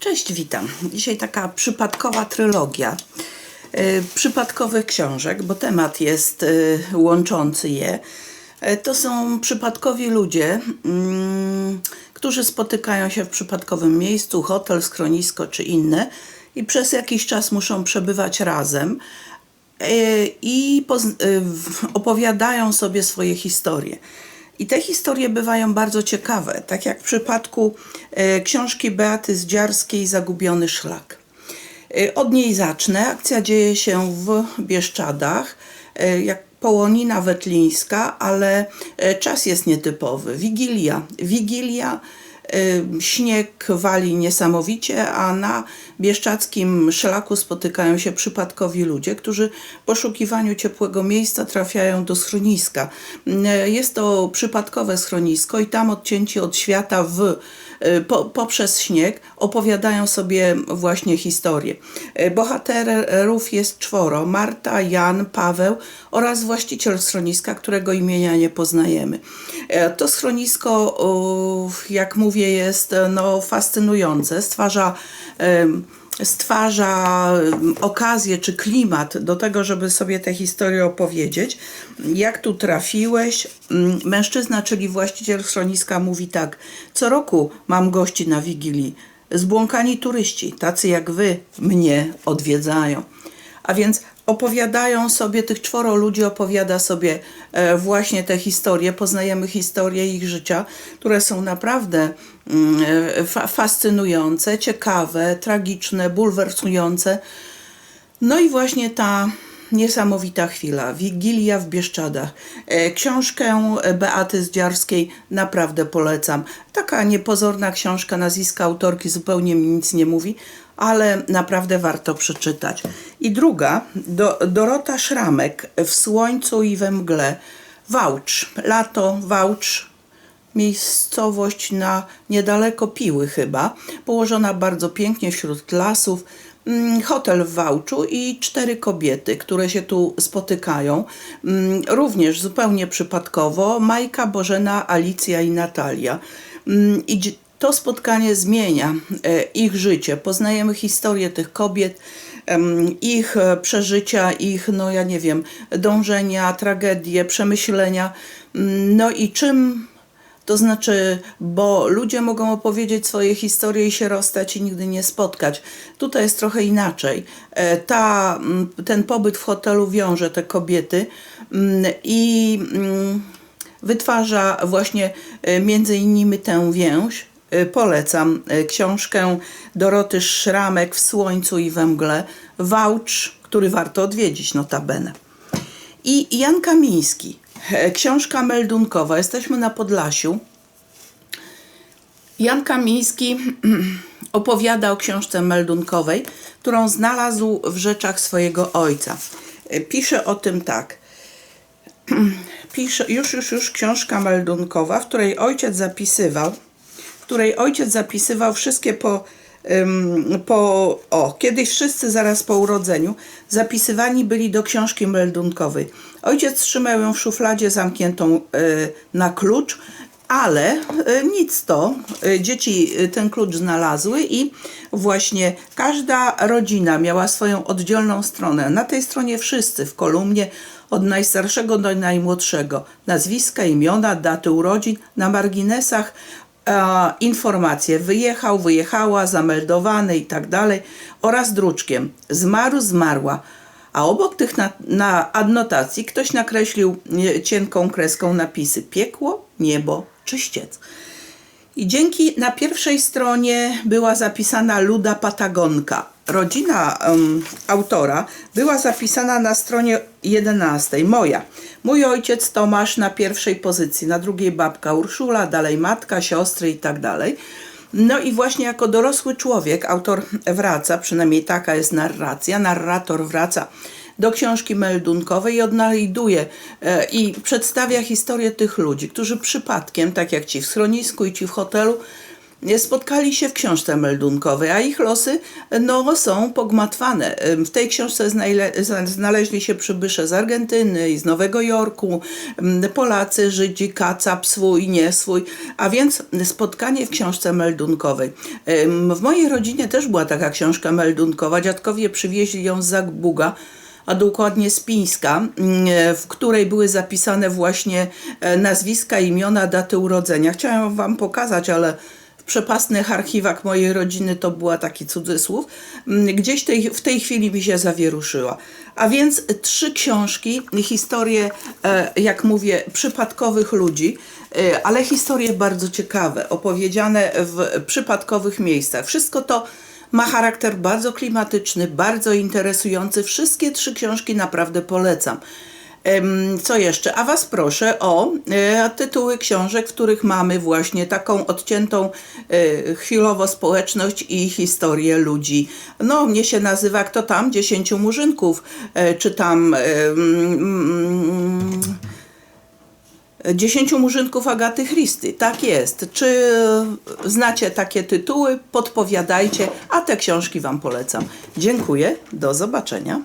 Cześć, witam. Dzisiaj taka przypadkowa trylogia e, przypadkowych książek, bo temat jest e, łączący je. E, To są przypadkowi ludzie, mm, którzy spotykają się w przypadkowym miejscu, hotel, schronisko czy inne i przez jakiś czas muszą przebywać razem i opowiadają sobie swoje historie. I te historie bywają bardzo ciekawe, tak jak w przypadku e, książki Beaty Zdziarskiej Zagubiony szlak. E, Od niej zacznę. Akcja dzieje się w Bieszczadach, e, jak Połonina Wetlińska, ale czas jest nietypowy. Wigilia. Wigilia, śnieg wali niesamowicie, a na bieszczadzkim szlaku spotykają się przypadkowi ludzie, którzy w poszukiwaniu ciepłego miejsca trafiają do schroniska. Jest to przypadkowe schronisko i tam odcięci od świata w po, poprzez śnieg opowiadają sobie właśnie historię. E, Bohaterów jest czworo: Marta, Jan, Paweł oraz właściciel schroniska, którego imienia nie poznajemy. E, To schronisko, jak mówię, jest no, fascynujące, stwarza. Stwarza em, okazję czy klimat do tego, żeby sobie tę historię opowiedzieć. Jak tu trafiłeś? Mm, Mężczyzna, czyli właściciel schroniska mówi tak. Co roku mam gości na Wigilii. Zbłąkani turyści, tacy jak wy, mnie odwiedzają. A więc opowiadają sobie, tych czworo ludzi opowiada sobie e, właśnie te historie, poznajemy historie ich życia, które są naprawdę mm, e, fa- fascynujące, ciekawe, tragiczne, bulwersujące. No i właśnie ta niesamowita chwila, Wigilia w Bieszczadach. E, Książkę Beaty Zdziarskiej naprawdę polecam. Taka niepozorna książka, nazwiska autorki zupełnie mi nic nie mówi, ale naprawdę warto przeczytać. I druga, do, Dorota Szramek, W słońcu i we mgle. Wałcz, lato, Wałcz, miejscowość na niedaleko Piły chyba, położona bardzo pięknie wśród lasów. Mm, Hotel w Wałczu i cztery kobiety, które się tu spotykają. Mm, Również zupełnie przypadkowo Majka, Bożena, Alicja i Natalia. Mm, I to spotkanie zmienia e, ich życie. Poznajemy historię tych kobiet, ich e, przeżycia, ich, no ja nie wiem, dążenia, tragedie, przemyślenia. No i czym to znaczy, bo ludzie mogą opowiedzieć swoje historie i się rozstać i nigdy nie spotkać. Tutaj jest trochę inaczej. E, Ta, ten pobyt w hotelu wiąże te kobiety mm, i mm, wytwarza właśnie między innymi tę więź. E, Polecam e, książkę Doroty Szramek w słońcu i we mgle. Wałcz, który warto odwiedzić notabene. I Jan Kamiński. E, Książka meldunkowa. Jesteśmy na Podlasiu. Jan Kamiński opowiada o książce meldunkowej, którą znalazł w rzeczach swojego ojca. E, Pisze o tym tak. Pisze, już, już, już książka meldunkowa, w której ojciec zapisywał, której ojciec zapisywał wszystkie po, po o, kiedyś wszyscy zaraz po urodzeniu zapisywani byli do książki meldunkowej. Ojciec trzymał ją w szufladzie zamkniętą y, na klucz, ale y, nic to, y, dzieci ten klucz znalazły i właśnie każda rodzina miała swoją oddzielną stronę. Na tej stronie wszyscy w kolumnie od najstarszego do najmłodszego. Nazwiska, imiona, daty urodzin, na marginesach e, informacje wyjechał, wyjechała, zameldowany i tak dalej oraz druczkiem zmarł, zmarła. A obok tych na, na adnotacji ktoś nakreślił e, cienką kreską napisy piekło, niebo, czyściec. I dzięki na pierwszej stronie była zapisana Luda Patagonka. Rodzina em, autora była zapisana na stronie 11. Moja. Mój ojciec Tomasz na pierwszej pozycji, na drugiej babka Urszula, dalej matka, siostry i tak dalej. No i właśnie jako dorosły człowiek autor wraca, przynajmniej taka jest narracja, narrator wraca do książki meldunkowej i odnajduje e, i przedstawia historię tych ludzi, którzy przypadkiem, tak jak ci w schronisku i ci w hotelu, spotkali się w książce meldunkowej, a ich losy no, są pogmatwane. W tej książce znaleźli się przybysze z Argentyny i z Nowego Jorku, Polacy, Żydzi, kacap swój, nie swój, a więc spotkanie w książce meldunkowej. W mojej rodzinie też była taka książka meldunkowa, dziadkowie przywieźli ją z Zagbuga, a dokładnie z Pińska, mm, w której były zapisane właśnie e, nazwiska, imiona, daty urodzenia. Chciałam Wam pokazać, ale w przepastnych archiwach mojej rodziny to była taki cudzysłów. Mm, Gdzieś tej, w tej chwili mi się zawieruszyła. A więc trzy książki, historie, e, jak mówię, przypadkowych ludzi, e, ale historie bardzo ciekawe, opowiedziane w przypadkowych miejscach. Wszystko to ma charakter bardzo klimatyczny, bardzo interesujący. Wszystkie trzy książki naprawdę polecam. Co jeszcze? A Was proszę o e, tytuły książek, w których mamy właśnie taką odciętą e, chwilowo społeczność i historię ludzi. No, mnie się nazywa Kto tam? Dziesięciu murzynków, e, czy tam. em, Dziesięciu murzynków Agaty Christy. Tak jest. Czy znacie takie tytuły? Podpowiadajcie, a te książki Wam polecam. Dziękuję. Do zobaczenia.